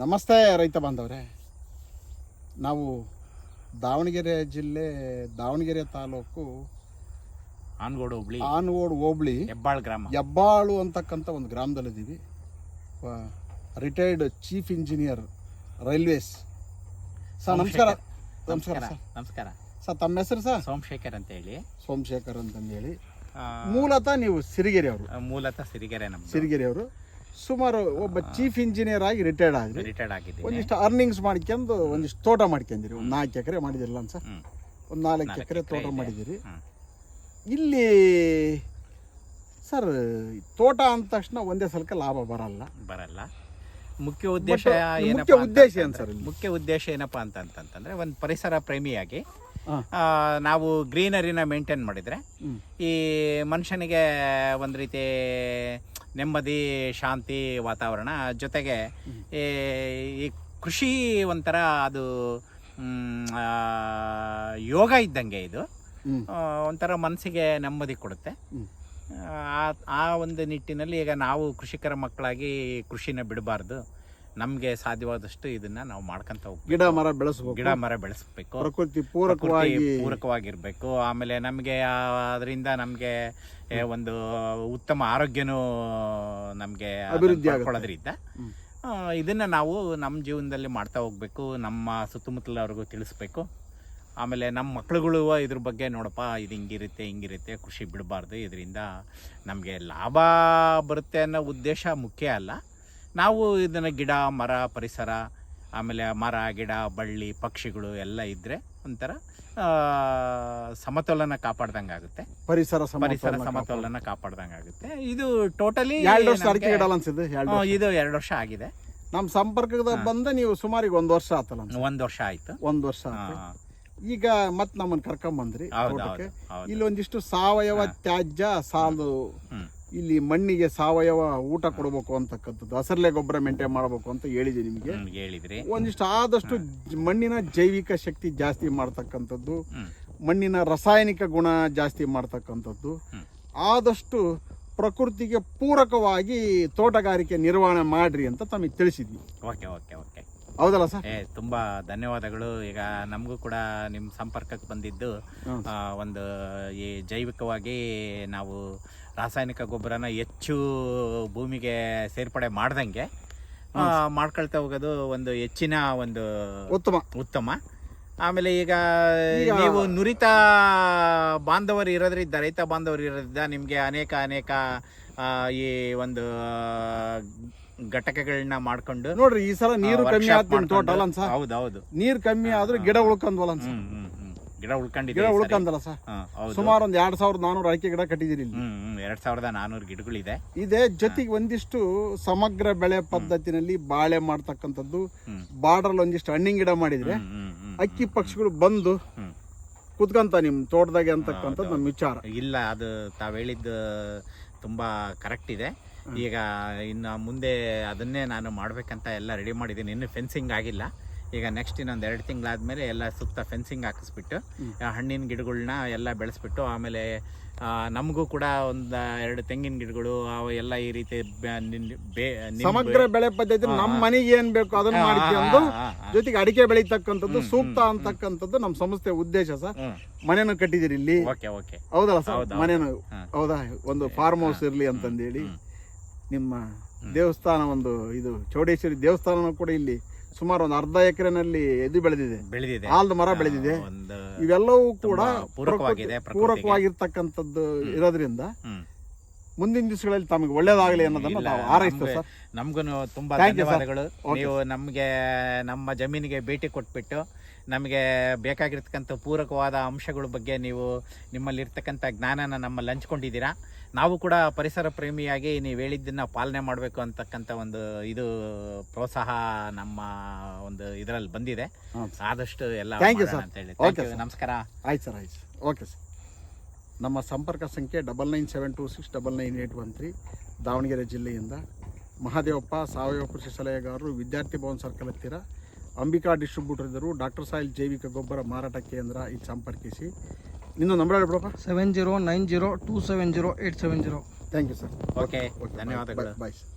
ನಮಸ್ತೆ ರೈತ ಬಾಂಧವ್ರೆ. ನಾವು ದಾವಣಗೆರೆ ಜಿಲ್ಲೆ ದಾವಣಗೆರೆ ತಾಲೂಕು ಆನ್ಗೋಡು ಹೋಬ್ಳಿ. ಆನ್ಗೋಡ್ ಹೋಬಳಿ. ಹೆಬ್ಬಾಳ್ ಗ್ರಾಮ. ಹೆಬ್ಬಾಳು ಅಂತಕ್ಕಂಥ ಒಂದು ಗ್ರಾಮದಲ್ಲಿದ್ದೀವಿ. Retired chief engineer railways sir ನಮಸ್ಕಾರ. ನಮಸ್ಕಾರ ನಮಸ್ಕಾರ. ಸರ್. ನಮಸ್ಕಾರ. ಸರ್ ತಮ್ಮ ಹೆಸರು ಸರ್? ಸೋಮಶೇಖರ್ ಅಂತ ಹೇಳಿ. ಸೋಮಶೇಖರ್ ಅಂತಂದೇಳಿ. ಮೂಲತಃ ನೀವು ಸಿರಿಗೆರೆ ಅವರು ಮೂಲತಃ ಸಿರಿಗೆರೆ ನಮ್ಮ ಸಿರಿಗೆರೆ ಅವರು ಸುಮಾರು ಒಬ್ಬ ಚೀಫ್ ಇಂಜಿನಿಯರ್ ಆಗಿ ರಿಟೈರ್ಡ್ ಆಗಿ ರಿಟೈರ್ಡ್ ಆಗಿದ್ದೀನಿ ಒಂದಿಷ್ಟು ಅರ್ನಿಂಗ್ಸ್ ಮಾಡ್ಕೊಂಡು ಒಂದಿಷ್ಟು ತೋಟ ಮಾಡ್ಕೊಂಡಿರಿ. ಒಂದು ನಾಲ್ಕು ಎಕರೆ ಮಾಡಿದಿರಲ್ಲ ಹ್ಮ್. ಒಂದು ನಾಲ್ಕು ಎಕರೆ ತೋಟ ಮಾಡಿದಿರಿ. ಇಲ್ಲಿ ಸರ್ ತೋಟ ಅಂದ ತಕ್ಷಣ ಒಂದೇ ಸಲಕ್ಕೆ ಲಾಭ ಬರಲ್ಲ. ಬರಲ್ಲ. ಮುಖ್ಯ ಉದ್ದೇಶ ಏನಪ್ಪ ಮುಖ್ಯ ಉದ್ದೇಶ ಏನು ಸರ್? ಮುಖ್ಯ ಉದ್ದೇಶ ಏನಪ್ಪ ಅಂತಂತಂದ್ರೆ ಒಂದು ಪರಿಸರ ಪ್ರೇಮಿಯಾಗಿ ನಾವು ಗ್ರೀನರಿನ ಮೇಂಟೈನ್ ಮಾಡಿದ್ರೆ ಈ ಮನುಷ್ಯನಿಗೆ ಒಂದು ರೀತಿ ನೆಮ್ಮದಿ ಶಾಂತಿ ವಾತಾವರಣ ಜೊತೆಗೆ ಈ ಕೃಷಿ ಒಂಥರ ಅದು ಯೋಗ ಇದ್ದಂಗೆ ಇದು. ಒಂಥರ ಮನಸ್ಸಿಗೆ ನೆಮ್ಮದಿ ಕೊಡುತ್ತೆ. ಆ ಆ ಒಂದು ನಿಟ್ಟಿನಲ್ಲಿ ಈಗ ನಾವು ಕೃಷಿಕರ ಮಕ್ಕಳಾಗಿ ಕೃಷಿನ ಬಿಡಬಾರ್ದು. ನಮಗೆ ಸಾಧ್ಯವಾದಷ್ಟು ಇದನ್ನ ನಾವು ಮಾಡ್ಕೊಂತ ಹೋಗ್ಬೇಕು. ಗಿಡ ಮರ ಬೆಳೆಸಬೇಕು. ಗಿಡ ಮರ ಬೆಳೆಸಬೇಕು. ಪ್ರಕೃತಿ ಪೂರಕವಾಗಿ ಪೂರಕವಾಗಿರ್ಬೇಕು. ಆಮೇಲೆ ನಮಗೆ ಅದರಿಂದ ನಮಗೆ ಒಂದು ಉತ್ತಮ ಆರೋಗ್ಯನೂ ನಮಗೆ ಅಭಿವೃದ್ಧಿ ಆ, ಇದನ್ನ ನಾವು ನಮ್ಮ ಜೀವನದಲ್ಲಿ ಮಾಡ್ತಾ ಹೋಗ್ಬೇಕು. ನಮ್ಮ ಸುತ್ತಮುತ್ತಲವ್ರಿಗೂ ತಿಳಿಸ್ಬೇಕು. ಆಮೇಲೆ ನಮ್ಮ ಮಕ್ಳುಗಳು ಇದ್ರ ಬಗ್ಗೆ ನೋಡಪ್ಪ ಇದು ಹಿಂಗಿರುತ್ತೆ ಹಿಂಗಿರುತ್ತೆ ಕೃಷಿ ಬಿಡಬಾರ್ದು. ಇದರಿಂದ ನಮಗೆ ಲಾಭ ಬರುತ್ತೆ ಅನ್ನೋ ಉದ್ದೇಶ ಮುಖ್ಯ ಅಲ್ಲ. ನಾವು ಇದನ್ನು ಗಿಡ ಮರ ಪರಿಸರ ಆಮೇಲೆ ಮರ ಗಿಡ ಬಳ್ಳಿ ಪಕ್ಷಿಗಳು ಎಲ್ಲ ಇದ್ದರೆ ಒಂಥರ ಸಮತೋಲನ ಕಾಪಾಡ್ದಂಗೆ ಆಗುತ್ತೆ. ಪರಿಸರ ಪರಿಸರ ಸಮತೋಲನ ಕಾಪಾಡ್ದಂಗೆ ಆಗುತ್ತೆ. ಇದು ಟೋಟಲಿ ಎರಡು ವರ್ಷ ಅಡಿಕೆ ಗಿಡ ಅನ್ಸಿದ್ದು ಇದು ಎರಡು ವರ್ಷ ಆಗಿದೆ. ನಮ್ಮ ಸಂಪರ್ಕದ ಬಂದ ನೀವು ಸುಮಾರಿಗೆ ಒಂದು ವರ್ಷ ಆತಲ್ಲ. ಒಂದು ವರ್ಷ ಆಯ್ತು. ಒಂದ್ ವರ್ಷ ಈಗ ಮತ್ ನಮ್ಮನ್ನ ಕರ್ಕೊಂಡ್ ಬಂದ್ರಿ ಹೌದು ತೋಟಕ್ಕೆ. ಹೌದು ಹೌದು. ಇಲ್ಲಿ ಒಂದಿಷ್ಟು ಸಾವಯವ ತ್ಯಾಜ್ಯ ಸಾಲು. ಇಲ್ಲಿ ಮಣ್ಣಿಗೆ ಸಾವಯವ ಊಟ ಕೊಡಬೇಕು ಅಂತಕ್ಕಂಥದ್ದು ಹಸರ್ಲೆ ಗೊಬ್ಬರ ಮೇಂಟೈನ್ ಮಾಡಬೇಕು ಅಂತ ಹೇಳಿದೆ ನಿಮಗೆ. ಹೇಳಿದ್ರಿ. ಒಂದಿಷ್ಟು ಆದಷ್ಟು ಮಣ್ಣಿನ ಜೈವಿಕ ಶಕ್ತಿ ಜಾಸ್ತಿ ಮಾಡ್ತಕ್ಕಂಥದ್ದು ಮಣ್ಣಿನ ರಾಸಾಯನಿಕ ಗುಣ ಜಾಸ್ತಿ ಮಾಡ್ತಕ್ಕಂಥದ್ದು ಆದಷ್ಟು ಪ್ರಕೃತಿಗೆ ಪೂರಕವಾಗಿ ತೋಟಗಾರಿಕೆ ನಿರ್ವಹಣೆ ಮಾಡ್ರಿ ಅಂತ ತಮಗೆ ತಿಳಿಸಿದ್ವಿ. Okay okay okay. ಹೌದಲ್ಲ ಸರ್? ತುಂಬಾ ತುಂಬ ಧನ್ಯವಾದಗಳು. ಈಗ ನಮಗೂ ಕೂಡ ನಿಮ್ಮ ಸಂಪರ್ಕಕ್ಕೆ ಬಂದಿದ್ದು ಆ, ಒಂದು ಈ ಜೈವಿಕವಾಗಿ ನಾವು ರಾಸಾಯನಿಕ ಗೊಬ್ಬರನ ಹೆಚ್ಚು ಭೂಮಿಗೆ ಸೇರ್ಪಡೆ ಮಾಡ್ದಂಗೆ ಆ, ಮಾಡ್ಕೊಳ್ತಾ ಹೋಗೋದು ಒಂದು ಹೆಚ್ಚಿನ ಒಂದು ಉತ್ತಮ. ಉತ್ತಮ. ಆಮೇಲೆ ಈಗ ಈಗ- ನೀವು ನುರಿತ ಬಾಂಧವರು ಇರೋದ್ರಿಂದ ರೈತ ಬಾಂಧವರು ಇರೋದ್ರಿಂದ ನಿಮಗೆ ಅನೇಕ ಅನೇಕ ಆ, ಈ ಒಂದು ಘಟಕಗಳನ್ನ ಮಾಡ್ಕೊಂಡು ನೋಡ್ರಿ ಈ ಸಲ ನೀರು ಕಮ್ಮಿ ಆಗ್ತೀನಿ ತೋಟ ಅಲ್ಲ ಸರ್ ಹೌದು ನೀರು ಕಮ್ಮಿ ಆದ್ರೆ ಗಿಡ ಉಳ್ಕೊಂಡ್ವಲ್ಲ ಹ್ಮ್ ಗಿಡ ಉಳ್ಕೊಂಡಿದೆ ಗಿಡ ಉಳ್ಕೊಂಡಲ್ಲ ಸರ್. ಸುಮಾರು ಒಂದ್ ಎರಡ್ ಸಾವಿರದ ನಾನೂರು ಅಡಿಕೆ ಗಿಡ ಕಟ್ಟಿದಿರಿ ಎರಡ್ ಸಾವಿರದ ನಾನೂರು ಗಿಡಗಳಿದೆ. ಇದೆ ಜೊತೆಗೆ ಒಂದಿಷ್ಟು ಸಮಗ್ರ ಬೆಳೆ ಪದ್ಧತಿನಲ್ಲಿ ಬಾಳೆ ಮಾಡ್ತಕ್ಕಂಥದ್ದು ಬಾರ್ಡರ್ ಒಂದಿಷ್ಟು ಹಣ್ಣಿನ ಗಿಡ ಮಾಡಿದ್ರೆ ಅಕ್ಕಿ ಪಕ್ಷಿಗಳು ಬಂದು. ಕುತ್ಕಂತ ನಿಮ್ ತೋಟದಾಗೆ ಅಂತಕ್ಕಂಥದ್ದು ನಮ್ಮ ವಿಚಾರ. ಇಲ್ಲ ಅದು ತಾವು ಹೇಳಿದ್ದು ತುಂಬಾ ಕರೆಕ್ಟ್ ಇದೆ. ಈಗ ಇನ್ನು ಮುಂದೆ ಅದನ್ನೇ ನಾನು ಮಾಡಬೇಕಂತ ಎಲ್ಲ ರೆಡಿ ಮಾಡಿದ್ದೀನಿ. ಇನ್ನು ಫೆನ್ಸಿಂಗ್ ಆಗಿಲ್ಲ. ಈಗ ನೆಕ್ಸ್ಟ್ ಇನ್ನೊಂದು ಎರಡು ತಿಂಗಳಾದ್ಮೇಲೆ ಎಲ್ಲ ಸುತ್ತ ಫೆನ್ಸಿಂಗ್ ಹಾಕಿಸ್ಬಿಟ್ಟು ಹಣ್ಣಿನ ಗಿಡಗಳನ್ನ ಎಲ್ಲ ಬೆಳೆಸ್ಬಿಟ್ಟು ಆಮೇಲೆ ನಮಗೂ ಕೂಡ ಒಂದು ಎರಡು ತೆಂಗಿನ ಗಿಡಗಳು ಅವು ಎಲ್ಲ ಈ ರೀತಿ ಸಮಗ್ರ ಬೆಳೆ ಪದ್ಧತಿ ನಮ್ಮ ಮನೆಗೆ ಏನು ಬೇಕು ಅದನ್ನ ಮಾಡ್ಕೊಂಡು. ಜೊತೆಗೆ ಅಡಿಕೆ ಬೆಳೀತಕ್ಕಂಥದ್ದು ಸೂಕ್ತ ಅಂತಕ್ಕಂಥದ್ದು ನಮ್ಮ ಸಂಸ್ಥೆ ಉದ್ದೇಶ ಸರ್. ಮನೆಯನ್ನು ಕಟ್ಟಿದಿರಿ ಇಲ್ಲಿ. Okay okay. ಹೌದಲ್ಲ ಸರ್? ಹೌದು, ಹೌದು. ಒಂದು ಫಾರ್ಮ್ ಹೌಸ್ ಇರ್ಲಿ ಅಂತಂದೇಳಿ. ನಿಮ್ಮ ದೇವಸ್ಥಾನ ಒಂದು ಇದು ಚೌಡೇಶ್ವರಿ ದೇವಸ್ಥಾನ ಕೂಡ ಇಲ್ಲಿ ಸುಮಾರು ಒಂದು ಅರ್ಧ ಎಕರೆನಲ್ಲಿ ಇದು ಬೆಳೆದಿದೆ. ಬೆಳೆದಿದೆ. ಆಲ್ದ ಮರ ಬೆಳೆದಿದೆ. ಇವೆಲ್ಲವೂ ಕೂಡ ಪೂರಕವಾಗಿದೆ. ಪೂರಕವಾಗಿರ್ತಕ್ಕಂಥದ್ದು ಇರೋದ್ರಿಂದ ಮುಂದಿನ ದಿವಸಗಳಲ್ಲಿ ತಮಗೆ ಒಳ್ಳೇದಾಗಲಿ ಅನ್ನೋದನ್ನ ನಾವು ಹಾರೈಸ್ತೇವೆ ಸರ್. ನಮಗೂ ತುಂಬಾ. ಧನ್ಯವಾದಗಳು. ನೀವು ನಮಗೆ ನಮ್ಮ ಜಮೀನಿಗೆ ಭೇಟಿ ಕೊಟ್ಬಿಟ್ಟು ನಮಗೆ ಬೇಕಾಗಿರ್ತಕ್ಕಂಥ ಪೂರಕವಾದ ಅಂಶಗಳ ಬಗ್ಗೆ ನೀವು ನಿಮ್ಮಲ್ಲಿರ್ತಕ್ಕಂಥ ಜ್ಞಾನನ ನಮ್ಮಲ್ಲಿ ಹಂಚ್ಕೊಂಡಿದ್ದೀರಾ. ನಾವು ಕೂಡ ಪರಿಸರ ಪ್ರೇಮಿಯಾಗಿ ನೀವು ಹೇಳಿದ್ದನ್ನು ಪಾಲನೆ ಮಾಡಬೇಕು ಅಂತಕ್ಕಂಥ ಒಂದು ಇದು ಪ್ರೋತ್ಸಾಹ ನಮ್ಮ ಒಂದು ಇದರಲ್ಲಿ ಬಂದಿದೆ. ಆದಷ್ಟು ಎಲ್ಲ. ಅಂತ ಹೇಳಿ. ನಮಸ್ಕಾರ. ಆಯ್ತು ಸರ್ ಆಯ್ತು ಓಕೆ ಸರ್ ನಮ್ಮ ಸಂಪರ್ಕ ಸಂಖ್ಯೆ double nine seven two six double nine eight one three Davanagere ಜಿಲ್ಲೆಯಿಂದ ಮಹಾದೇವಪ್ಪ ಸಾವಯವ ಕೃಷಿ ಸಲಹೆಗಾರರು ವಿದ್ಯಾರ್ಥಿ ಭವನ್ ಸರ್ಕಲ್ ಹತ್ತಿರ ಅಂಬಿಕಾ ಡಿಸ್ಟ್ರಿಬ್ಯೂಟರ್ ಇದ್ದರು. ಡಾಕ್ಟರ್ ಸಾಯಿಲ್ ಜೈವಿಕ ಗೊಬ್ಬರ ಮಾರಾಟ ಕೇಂದ್ರ ಇಲ್ಲಿ ಸಂಪರ್ಕಿಸಿ. ಇನ್ನೊಂದು number ಹೇಳ್ಬಿಡಪ್ಪ seven zero nine zero two seven zero eight seven zero. Thank you sir okay ಧನ್ಯವಾದಗಳು. Bye sir